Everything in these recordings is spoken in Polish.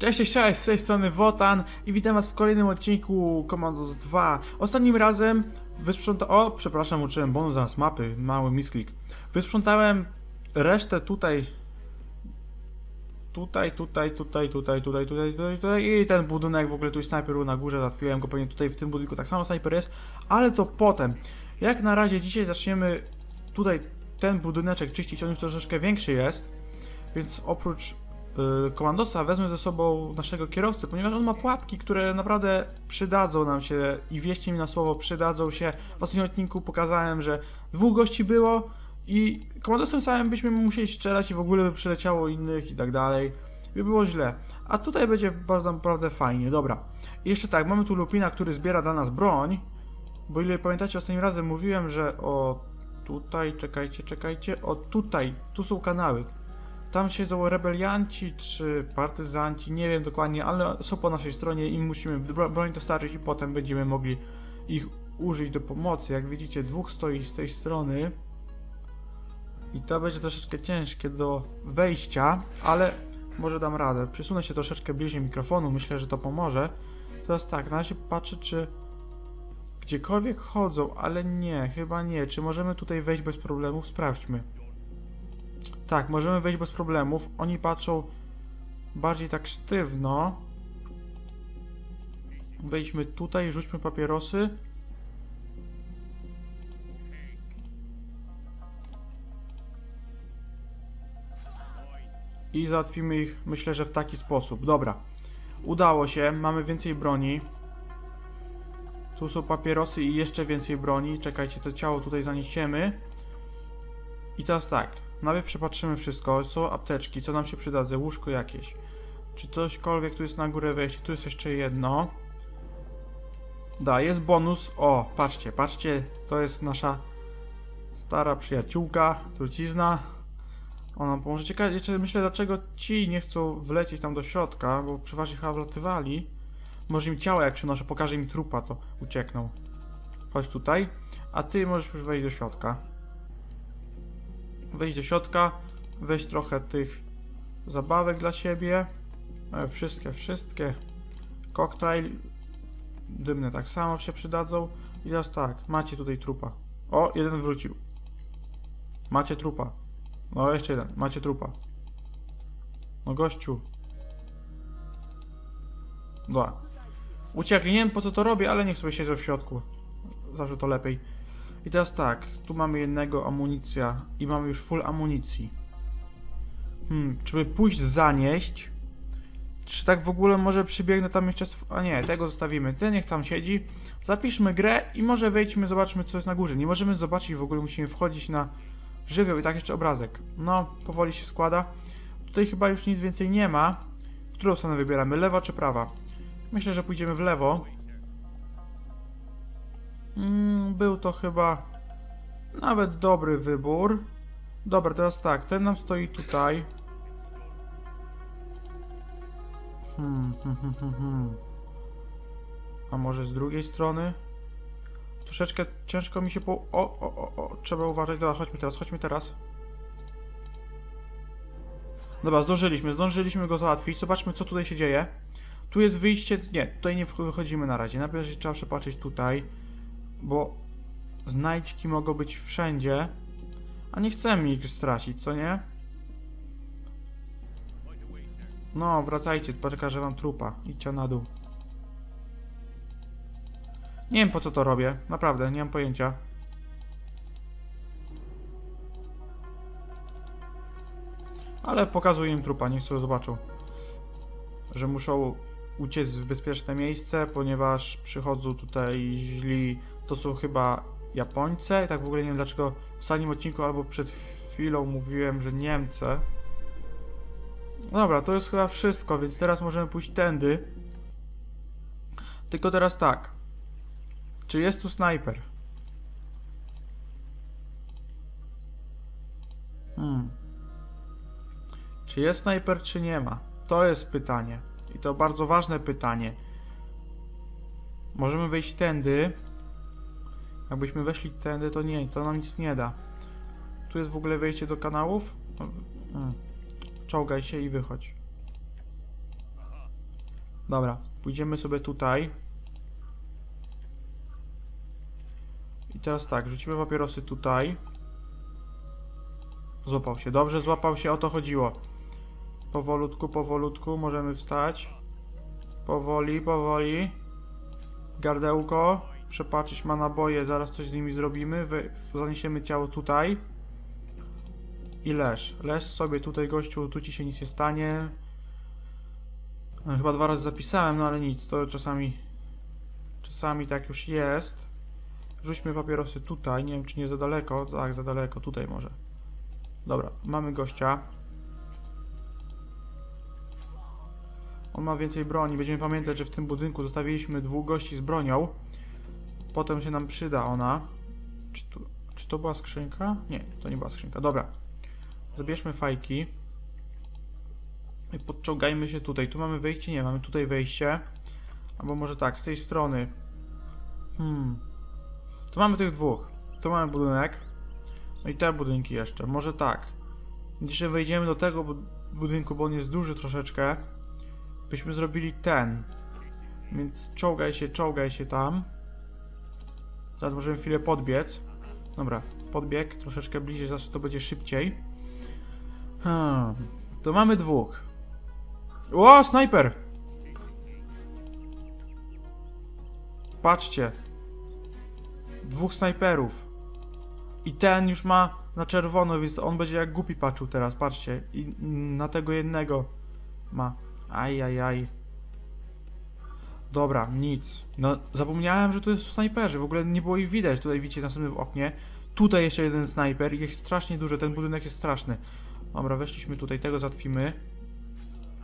Cześć, cześć, z tej strony Wotan i witam was w kolejnym odcinku Commandos 2. Ostatnim razem wysprzątałem... O, przepraszam, uczyłem bonus zamiast mapy, mały misklik. Wysprzątałem resztę tutaj... Tutaj, tutaj, tutaj, tutaj, tutaj, tutaj, tutaj, tutaj i ten budynek, w ogóle tu jest snajper na górze, załatwiłem go pewnie tutaj w tym budynku, tak samo snajper jest, ale to potem. Jak na razie dzisiaj zaczniemy tutaj ten budyneczek czyścić, on już troszeczkę większy jest, więc oprócz komandosa wezmę ze sobą naszego kierowcę, ponieważ on ma pułapki, które naprawdę przydadzą nam się i wieście mi na słowo, przydadzą się. W ostatnim odcinku pokazałem, że dwóch gości było i komandosem samym byśmy musieli strzelać i w ogóle by przyleciało innych i tak dalej. By było źle. A tutaj będzie bardzo naprawdę fajnie. Dobra. I jeszcze tak, mamy tu Lupina, który zbiera dla nas broń. Bo ile pamiętacie, ostatnim razem mówiłem, że o tutaj, czekajcie, czekajcie, o tutaj, tu są kanały. Tam siedzą rebelianci czy partyzanci, nie wiem dokładnie, ale są po naszej stronie i musimy bro broń dostarczyć i potem będziemy mogli ich użyć do pomocy. Jak widzicie, dwóch stoi z tej strony. I to będzie troszeczkę ciężkie do wejścia, ale może dam radę. Przysunę się troszeczkę bliżej mikrofonu, myślę, że to pomoże. Teraz tak, na razie patrzę, czy gdziekolwiek chodzą, ale nie, chyba nie. Czy możemy tutaj wejść bez problemów? Sprawdźmy. Tak, możemy wejść bez problemów. Oni patrzą bardziej tak sztywno. Wejdźmy tutaj, rzućmy papierosy. I załatwimy ich, myślę, że w taki sposób. Dobra. Udało się, mamy więcej broni. Tu są papierosy i jeszcze więcej broni. Czekajcie, to ciało tutaj zaniesiemy. I teraz tak. Najpierw przepatrzymy wszystko. Są apteczki, co nam się przydadzą? Łóżko jakieś. Czy cośkolwiek tu jest na górę wejście? Tu jest jeszcze jedno. Da, jest bonus. O, patrzcie, patrzcie. To jest nasza stara przyjaciółka, trucizna. Ona pomoże. Ciekawe, jeszcze myślę, dlaczego ci nie chcą wlecieć tam do środka, bo przeważnie chyba wlatywali. Może im ciała jak przynoszę, pokażę im trupa, to uciekną. Chodź tutaj. A ty możesz już wejść do środka. Wejść do środka, weź trochę tych zabawek dla siebie. E, Wszystkie, wszystkie. Koktajl. Dymne tak samo się przydadzą. I teraz tak, macie tutaj trupa. O, jeden wrócił. Macie trupa. No, jeszcze jeden. Macie trupa. No, gościu. Dobra. Uciekli. Nie wiem po co to robię, ale niech sobie siedzą w środku. Zawsze to lepiej. I teraz tak, tu mamy jednego amunicja i mamy już full amunicji. Hmm, czy by pójść zanieść? Czy tak w ogóle może przybiegnę tam jeszcze... A nie, tego zostawimy. Ten niech tam siedzi. Zapiszmy grę i może wejdźmy, zobaczmy co jest na górze. Nie możemy zobaczyć, w ogóle musimy wchodzić na żywioł i tak jeszcze obrazek. No, powoli się składa. Tutaj chyba już nic więcej nie ma. Którą stronę wybieramy, lewa czy prawa? Myślę, że pójdziemy w lewo. Był to chyba nawet dobry wybór. Dobra, teraz tak, ten nam stoi tutaj. Hmm, hmm, hmm, hmm, hmm. A może z drugiej strony? Troszeczkę ciężko mi się po... O, o, o, o, trzeba uważać. Dobra, chodźmy teraz, chodźmy teraz. Dobra, zdążyliśmy, zdążyliśmy go załatwić. Zobaczmy, co tutaj się dzieje. Tu jest wyjście... Nie, tutaj nie wychodzimy na razie. Najpierw trzeba przepatrzeć tutaj bo znajdźki mogą być wszędzie, a nie chcemy ich stracić, co nie? No, wracajcie, pokażę wam trupa. Idźcie na dół. Nie wiem po co to robię, naprawdę, nie mam pojęcia. Ale pokazuję im trupa, niech sobie zobaczą. Że muszą uciec w bezpieczne miejsce, ponieważ przychodzą tutaj źli to są chyba Japońcy. I tak w ogóle nie wiem dlaczego w ostatnim odcinku albo przed chwilą mówiłem, że Niemcy. Dobra, to jest chyba wszystko, więc teraz możemy pójść tędy. Tylko teraz tak. Czy jest tu snajper? Hmm. Czy jest snajper, czy nie ma? To jest pytanie. I to bardzo ważne pytanie. Możemy wejść tędy. Jakbyśmy weszli tędy, to nie, to nam nic nie da. Tu jest w ogóle wejście do kanałów. No, hmm. Czołgaj się i wychodź. Dobra, pójdziemy sobie tutaj. I teraz tak, rzucimy papierosy tutaj. Złapał się, dobrze, złapał się, o to chodziło. Powolutku, powolutku, możemy wstać. Powoli, powoli. Gardełko. Przepatrzeć ma naboje, zaraz coś z nimi zrobimy. Wy, zaniesiemy ciało tutaj. I leż. Leż sobie tutaj, gościu, tu ci się nic nie stanie. E, Chyba dwa razy zapisałem, no ale nic, to czasami... Czasami tak już jest. Rzućmy papierosy tutaj, nie wiem czy nie za daleko. Tak, za daleko, tutaj może. Dobra, mamy gościa. On ma więcej broni. Będziemy pamiętać, że w tym budynku zostawiliśmy dwóch gości z bronią. Potem się nam przyda ona. Czy, czy to była skrzynka? Nie, to nie była skrzynka. Dobra. Zabierzmy fajki. I podciągajmy się tutaj. Tu mamy wejście? Nie, mamy tutaj wejście. Albo może tak, z tej strony. Hmm. Tu mamy tych dwóch. Tu mamy budynek. No i te budynki jeszcze. Może tak. Dzisiaj wejdziemy do tego bu- budynku, bo on jest duży troszeczkę. Byśmy zrobili ten. Więc czołgaj się, czołgaj się tam. Teraz możemy chwilę podbiec. Dobra, podbieg troszeczkę bliżej, zawsze to będzie szybciej. Hmm. To mamy dwóch. O, snajper! Patrzcie. Dwóch snajperów. I ten już ma na czerwono, więc on będzie jak głupi patrzył teraz, patrzcie. I na tego jednego ma. Aj, aj, aj. Dobra, nic. No, zapomniałem, że tu jest snajperzy. W ogóle nie było ich widać. Tutaj widzicie następny w oknie. Tutaj jeszcze jeden snajper. Jest strasznie dużo. Ten budynek jest straszny. Dobra, weszliśmy tutaj. Tego zatwimy.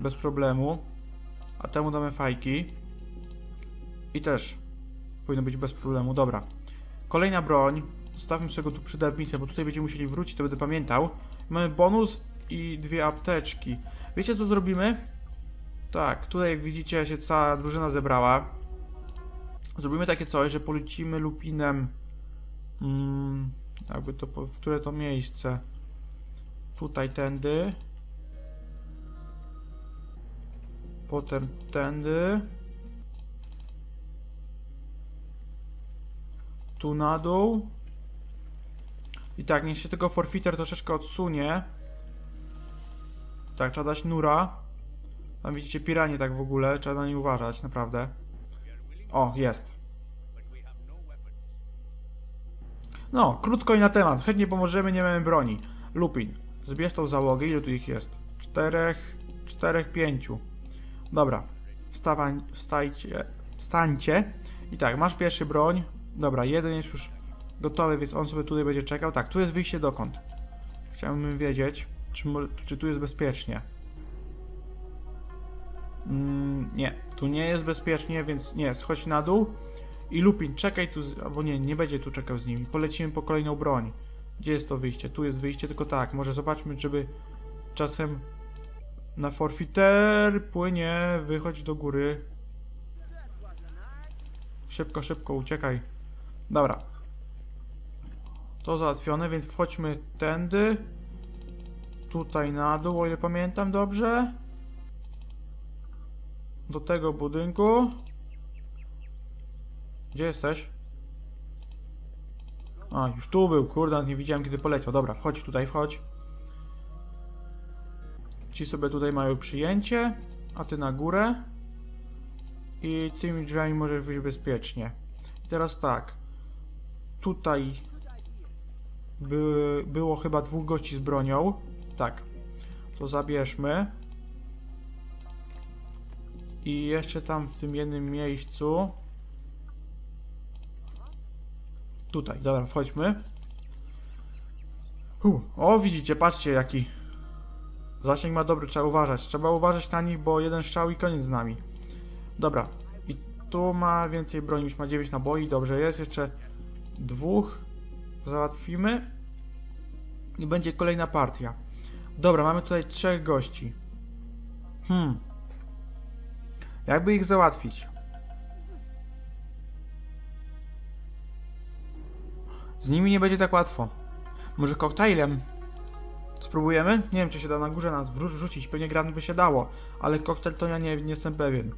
Bez problemu. A temu damy fajki. I też powinno być bez problemu. Dobra. Kolejna broń. Zostawmy sobie tu przy drabnicy, bo tutaj będziemy musieli wrócić, to będę pamiętał. Mamy bonus i dwie apteczki. Wiecie co zrobimy? Tak, tutaj jak widzicie się cała drużyna zebrała. Zrobimy takie coś, że polecimy lupinem. Mm, jakby to, w które to miejsce? Tutaj tędy. Potem tędy. Tu na dół. I tak, niech się tego forfiter troszeczkę odsunie. Tak, trzeba dać nura. Tam widzicie piranie tak w ogóle, trzeba na nie uważać, naprawdę. O, jest. No, krótko i na temat. Chętnie pomożemy, nie mamy broni. Lupin. Zbierz tą załogę, ile tu ich jest? Czterech, czterech, pięciu. Dobra. Wstawań, wstajcie, wstańcie. I tak, masz pierwszy broń. Dobra, jeden jest już gotowy, więc on sobie tutaj będzie czekał. Tak, tu jest wyjście dokąd? Chciałbym wiedzieć, czy, czy tu jest bezpiecznie. Mm, nie, tu nie jest bezpiecznie, więc nie, schodź na dół. I Lupin, czekaj tu, z, albo nie, nie będzie tu czekał z nimi. Polecimy po kolejną broń. Gdzie jest to wyjście? Tu jest wyjście, tylko tak, może zobaczmy, żeby czasem na forfiter płynie, wychodź do góry. Szybko, szybko, uciekaj. Dobra. To załatwione, więc wchodźmy tędy. Tutaj na dół, o ile pamiętam dobrze. Do tego budynku. Gdzie jesteś? A, już tu był, kurde, nie widziałem kiedy poleciał. Dobra, wchodź tutaj, wchodź. Ci sobie tutaj mają przyjęcie, a ty na górę. I tymi drzwiami możesz wyjść bezpiecznie. I teraz tak. Tutaj by, było chyba dwóch gości z bronią. Tak. To zabierzmy. I jeszcze tam w tym jednym miejscu. Tutaj, dobra, wchodźmy. Hu, o, widzicie, patrzcie jaki. Zasięg ma dobry, trzeba uważać. Trzeba uważać na nich, bo jeden strzał i koniec z nami. Dobra, i tu ma więcej broni, już ma 9 naboi, dobrze jest. Jeszcze dwóch załatwimy. I będzie kolejna partia. Dobra, mamy tutaj trzech gości. Hmm. Jakby ich załatwić? Z nimi nie będzie tak łatwo. Może koktajlem? Spróbujemy? Nie wiem, czy się da na górze nas rzucić. Pewnie granat by się dało, ale koktajl to ja nie, nie jestem pewien.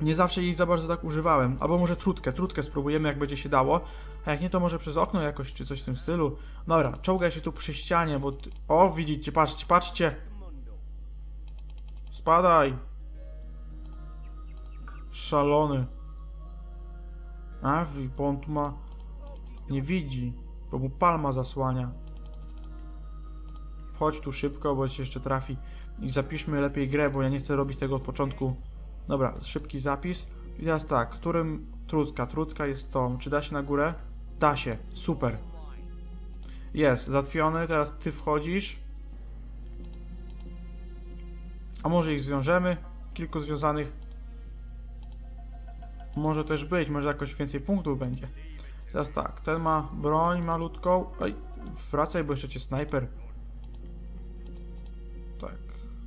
Nie zawsze ich za bardzo tak używałem. Albo może trutkę, trutkę spróbujemy jak będzie się dało. A jak nie, to może przez okno jakoś, czy coś w tym stylu. Dobra, czołgaj się tu przy ścianie, bo... O, widzicie, patrzcie, patrzcie! Spadaj! Szalony. A, bo on tu ma... Nie widzi, bo mu palma zasłania. Wchodź tu szybko, bo się jeszcze trafi. I zapiszmy lepiej grę, bo ja nie chcę robić tego od początku. Dobra, szybki zapis. I teraz tak, którym trutka? Trutka jest tą. Czy da się na górę? Da się, super. Jest, zatwiony, teraz ty wchodzisz. A może ich zwiążemy? Kilku związanych. Może też być, może jakoś więcej punktów będzie. Teraz tak, ten ma broń malutką. Oj, wracaj, bo jeszcze cię snajper. Tak.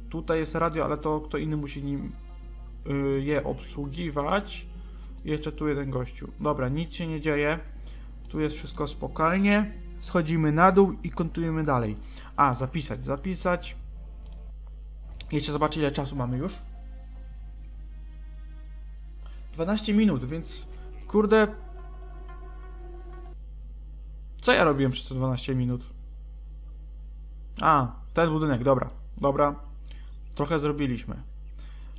Tutaj jest radio, ale to kto inny musi nim y, je obsługiwać. Jeszcze tu jeden gościu. Dobra, nic się nie dzieje. Tu jest wszystko spokojnie. Schodzimy na dół i kontynuujemy dalej. A, zapisać, zapisać. Jeszcze zobaczę ile czasu mamy już. 12 minut, więc kurde. Co ja robiłem przez te 12 minut? A, ten budynek, dobra, dobra. Trochę zrobiliśmy.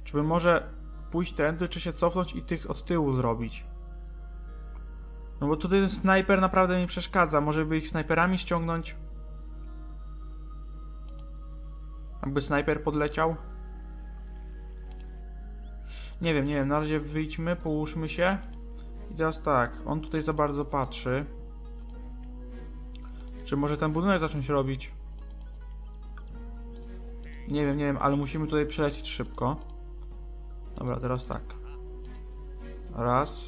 Czy by może pójść tędy, czy się cofnąć i tych od tyłu zrobić? No bo tutaj ten snajper naprawdę mi przeszkadza. Może by ich snajperami ściągnąć? Jakby snajper podleciał? Nie wiem, nie wiem. Na razie wyjdźmy, połóżmy się. I teraz tak, on tutaj za bardzo patrzy. Czy może ten budynek zacząć robić? Nie wiem, nie wiem, ale musimy tutaj przelecieć szybko. Dobra, teraz tak. Raz.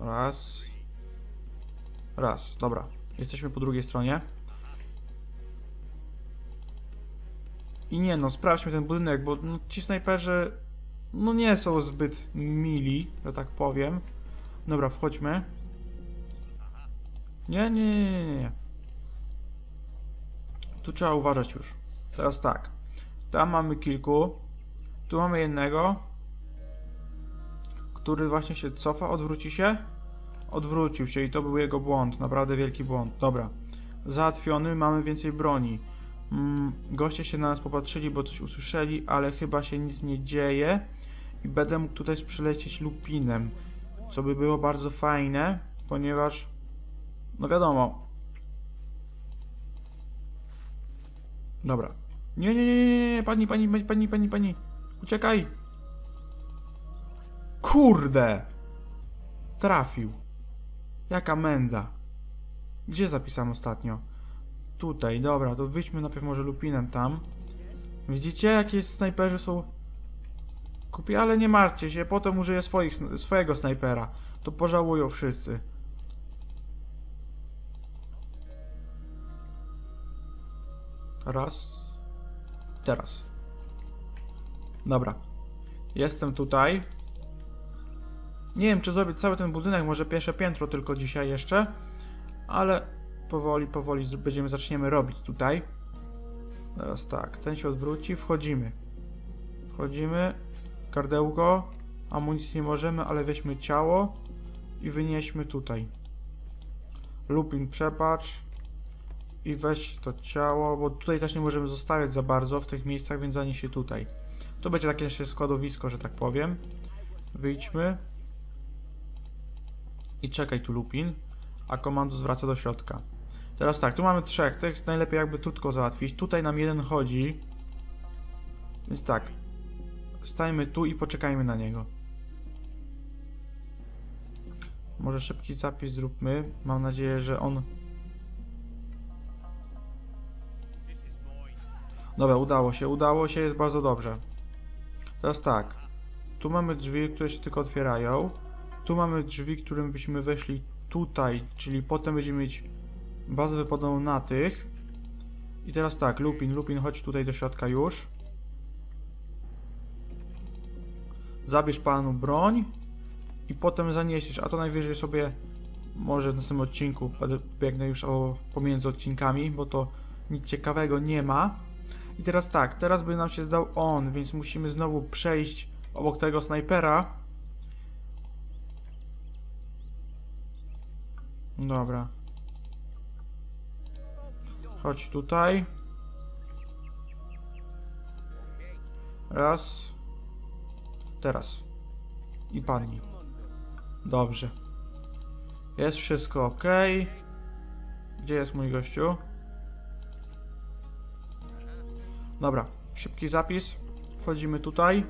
Raz. Raz. Dobra. Jesteśmy po drugiej stronie. I nie no, sprawdźmy ten budynek, bo no, ci snajperzy no nie są zbyt mili, że tak powiem. Dobra, wchodźmy. Nie, nie, nie, nie, nie. Tu trzeba uważać już. Teraz tak. Tam mamy kilku. Tu mamy jednego, który właśnie się cofa, odwróci się. Odwrócił się i to był jego błąd, naprawdę wielki błąd. Dobra. Załatwiony, mamy więcej broni. Mm, goście się na nas popatrzyli, bo coś usłyszeli, ale chyba się nic nie dzieje. I będę mógł tutaj przylecieć lupinem. Co by było bardzo fajne, ponieważ... No wiadomo. Dobra. Nie, nie, nie, nie, nie, pani, pani, pani, pani, pani. Uciekaj! Kurde! Trafił. Jaka menda. Gdzie zapisałem ostatnio? Tutaj, dobra, to wyjdźmy najpierw może lupinem tam. Widzicie, jakie snajperzy są... Kupię, ale nie martwcie się, potem użyję swoich, swojego snajpera. To pożałują wszyscy. Raz. Teraz. Dobra. Jestem tutaj. Nie wiem, czy zrobię cały ten budynek, może pierwsze piętro tylko dzisiaj jeszcze. Ale powoli, powoli będziemy, zaczniemy robić tutaj. Teraz tak, ten się odwróci, wchodzimy. Wchodzimy, kardełko, amunicji nie możemy, ale weźmy ciało i wynieśmy tutaj. Lupin przepatrz i weź to ciało, bo tutaj też nie możemy zostawiać za bardzo w tych miejscach, więc zanieś się tutaj. To będzie takie jeszcze składowisko, że tak powiem. Wyjdźmy. I czekaj tu Lupin, a komando zwraca do środka. Teraz tak, tu mamy trzech, tych najlepiej jakby krótko załatwić. Tutaj nam jeden chodzi. Więc tak, stajmy tu i poczekajmy na niego. Może szybki zapis zróbmy. Mam nadzieję, że on... Dobra, udało się, udało się, jest bardzo dobrze. Teraz tak, tu mamy drzwi, które się tylko otwierają. Tu mamy drzwi, którym byśmy weszli tutaj, czyli potem będziemy mieć bazę wypadową na tych. I teraz tak, Lupin, Lupin, chodź tutaj do środka już. Zabierz panu broń i potem zaniesiesz, a to najwyżej sobie może w następnym odcinku biegnę już o, pomiędzy odcinkami, bo to nic ciekawego nie ma. I teraz tak, teraz by nam się zdał on, więc musimy znowu przejść obok tego snajpera. Dobra. Chodź tutaj. Raz. Teraz. I padnij. Dobrze. Jest wszystko ok. Gdzie jest mój gościu? Dobra, szybki zapis. Wchodzimy tutaj.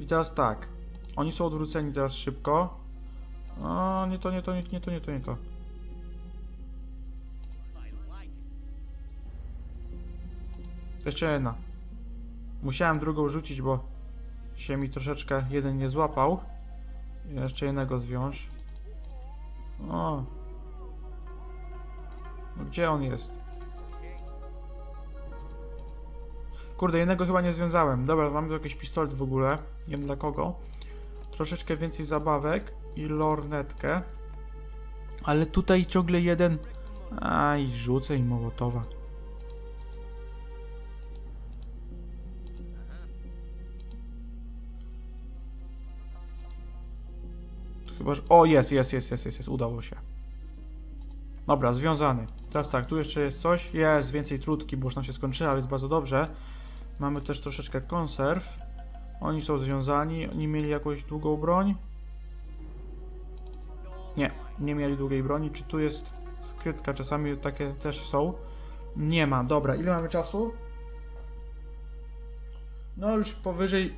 I teraz tak. Oni są odwróceni teraz szybko. O, nie to, nie to, nie, nie to, nie to, nie to. Jeszcze jedna. Musiałem drugą rzucić, bo się mi troszeczkę jeden nie złapał. Jeszcze jednego zwiąż. O. No gdzie on jest? Kurde, jednego chyba nie związałem. Dobra, mamy tu jakiś pistolet w ogóle. Nie wiem dla kogo. Troszeczkę więcej zabawek i lornetkę. Ale tutaj ciągle jeden... Aj, rzucę i mołotowa. Chyba, że... O, jest, jest, jest, jest, jest, jest, udało się. Dobra, związany. Teraz tak, tu jeszcze jest coś. Jest, więcej trutki, bo już nam się skończyła, więc bardzo dobrze. Mamy też troszeczkę konserw. Oni są związani. Oni mieli jakąś długą broń? Nie, nie mieli długiej broni. Czy tu jest skrytka? Czasami takie też są. Nie ma. Dobra, ile mamy czasu? No już powyżej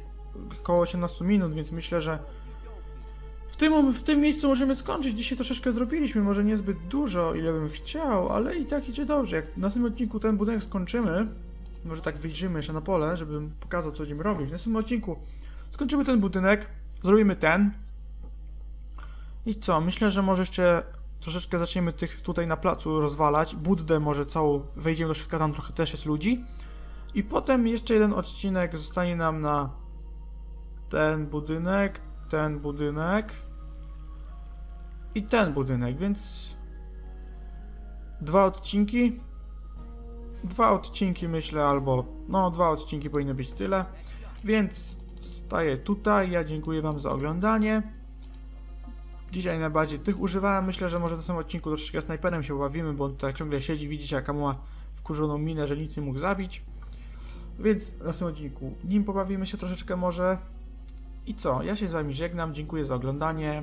około 18 minut, więc myślę, że tym, w tym miejscu możemy skończyć. Dzisiaj troszeczkę zrobiliśmy, może niezbyt dużo, ile bym chciał, ale i tak idzie dobrze. Jak na tym odcinku ten budynek skończymy, może tak wyjrzymy jeszcze na pole, żebym pokazał, co będziemy robić. W następnym odcinku skończymy ten budynek, zrobimy ten. I co? Myślę, że może jeszcze troszeczkę zaczniemy tych tutaj na placu rozwalać. Buddę może całą, wejdziemy do środka, tam trochę też jest ludzi. I potem jeszcze jeden odcinek zostanie nam na ten budynek, ten budynek i ten budynek, więc dwa odcinki. Dwa odcinki myślę, albo no dwa odcinki powinny być tyle. Więc staję tutaj. Ja dziękuję Wam za oglądanie. Dzisiaj najbardziej tych używałem. Myślę, że może w następnym odcinku troszeczkę snajperem się pobawimy, bo on tutaj ciągle siedzi. Widzicie, jaka ma wkurzoną minę, że nic nie mógł zabić. Więc w następnym odcinku nim pobawimy się troszeczkę może. I co? Ja się z Wami żegnam. Dziękuję za oglądanie.